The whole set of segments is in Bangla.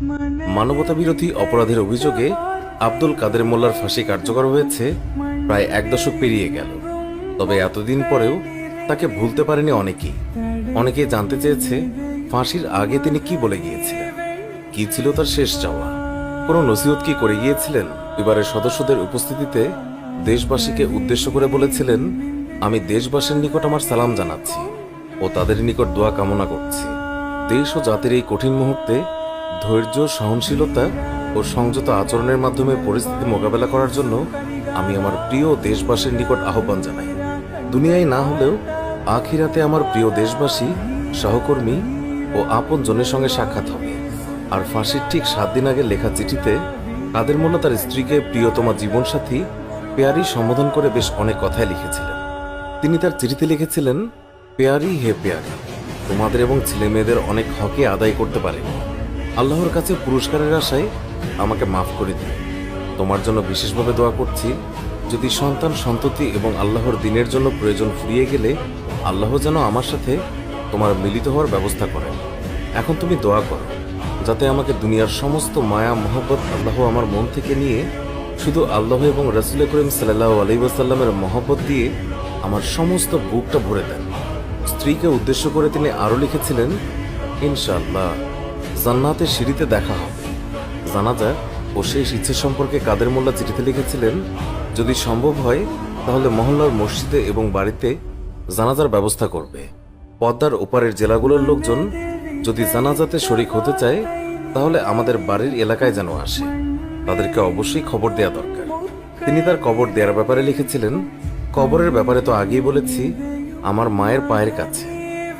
মানবতা বিরোধী অপরাধের অভিযোগে আব্দুল কাদের মোল্লার ফাঁসি কার্যকর হয়েছে প্রায় এক দশক পেরিয়ে গেল। তবে এতদিন পরেও তাকে ভুলতে পারেনি অনেকেই। অনেকে জানতে চেয়েছে ফাঁসির আগে তিনি কি বলে গিয়েছিলেন? কি ছিল তার শেষ চাওয়া? কোনো নসিহত কি করে গিয়েছিলেন? এবারের সদস্যদের উপস্থিতিতে দেশবাসীকে উদ্দেশ্য করে বলেছিলেন, আমি দেশবাসীর নিকট আমার সালাম জানাচ্ছি ও তাদের নিকট দোয়া কামনা করছি। দেশ ও জাতির এই কঠিন মুহূর্তে ধৈর্য, সহনশীলতা ও সংযত আচরণের মাধ্যমে পরিস্থিতি মোকাবেলা করার জন্য আমি আমার প্রিয় দেশবাসীর নিকট আহ্বান জানাই। দুনিয়ায় না হলেও আখিরাতে আমার প্রিয় দেশবাসী, সহকর্মী ও আপন জনের সঙ্গে সাক্ষাৎ হবে। আর ফাঁসির ঠিক সাত দিন আগে লেখা চিঠিতে কাদের মোল্লা তার স্ত্রীকে প্রিয়তমা জীবনসাথী পেয়ারি সম্বোধন করে বেশ অনেক কথাই লিখেছিলেন। তিনি তার চিঠিতে লিখেছিলেন, পেয়ারি হে পেয়ারি, তোমাদের এবং ছেলে মেয়েদের অনেক হকে আদায় করতে পারেনি আল্লাহর কাছে পুরস্কারের আশায় আমাকে মাফ করে দিন। তোমার জন্য বিশেষভাবে দোয়া করছি, যদি সন্তান সন্ততি এবং আল্লাহর দিনের জন্য প্রয়োজন ফুরিয়ে গেলে আল্লাহ যেন আমার সাথে তোমার মিলিত হওয়ার ব্যবস্থা করেন। এখন তুমি দোয়া করো, যাতে আমাকে দুনিয়ার সমস্ত মায়া, মহব্বত আল্লাহ আমার মন থেকে নিয়ে শুধু আল্লাহ এবং রসুল করিম সাল্লাহ আলাইসাল্লামের মহব্বত দিয়ে আমার সমস্ত বুকটা ভরে দেন। স্ত্রীকে উদ্দেশ্য করে তিনি আরও লিখেছিলেন, ইনশাআল্লাহ। জান্নাতের সিঁড়িতে দেখা হবে। জানা যাক ও শেষ ইচ্ছে সম্পর্কে কাদের মোল্লা চিঠিতে লিখেছিলেন, যদি সম্ভব হয়, তাহলে মহল্লার মসজিদে এবং বাড়িতে জানাজার ব্যবস্থা করবে। পদ্মার ওপারের জেলাগুলোর লোকজন যদি জানাজাতে শরিক হতে চায়, তাহলে আমাদের বাড়ির এলাকায় যেন আসে। তাদেরকে অবশ্যই খবর দেওয়া দরকার। তিনি তার কবর দেওয়ার ব্যাপারে লিখেছিলেন, কবরের ব্যাপারে তো আগেই বলেছি, আমার মায়ের পায়ের কাছে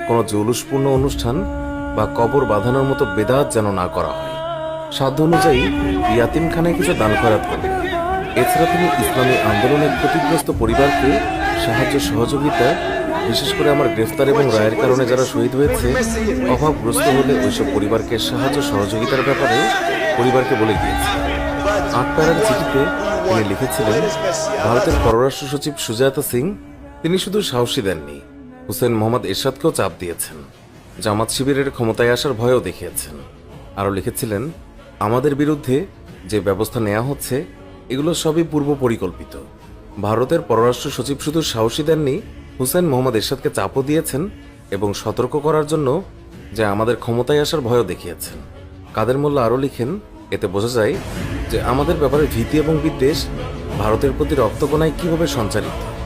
কোনো জৌলুসপূর্ণ অনুষ্ঠান বা কবর বাঁধানোর মতো বেদাত যেন না করা হয়। সাধ্য অনুযায়ী ইয়াতিমখানায় কিছু দান খরাত করবেন এছাড়া তিনি ইসলামী আন্দোলনের ক্ষতিগ্রস্ত পরিবারকে সাহায্য সহযোগিতা, বিশেষ করে আমার গ্রেফতার এবং রায়ের কারণে যারা শহীদ হয়েছে, অভাবগ্রস্ত হলে ওইসব পরিবারকে সাহায্য সহযোগিতার ব্যাপারে পরিবারকে বলে গিয়েছে আট প্যারার চিঠিতে তিনি লিখেছিলেন, ভারতের পররাষ্ট্র সচিব সুজাতা সিং, তিনি শুধু সাহসী দেননি। হুসেন মোহাম্মদ এরশাদকেও চাপ দিয়েছেন। জামাত শিবিরের ক্ষমতায় আসার ভয়ও দেখিয়েছেন। আরও লিখেছিলেন, আমাদের বিরুদ্ধে যে ব্যবস্থা নেওয়া হচ্ছে, এগুলো সবই পূর্ব পরিকল্পিত। ভারতের পররাষ্ট্র সচিব শুধু সাহসী দেননি, হুসেন মোহাম্মদ এরশাদকে চাপও দিয়েছেন এবং সতর্ক করার জন্য যে আমাদের ক্ষমতায় আসার ভয়ও দেখিয়েছেন। কাদের মোল্লা আরও লিখেন, এতে বোঝা যায় যে আমাদের ব্যাপারে ভীতি এবং বিদ্বেষ ভারতের প্রতি রক্তকণায় কীভাবে সঞ্চারিত।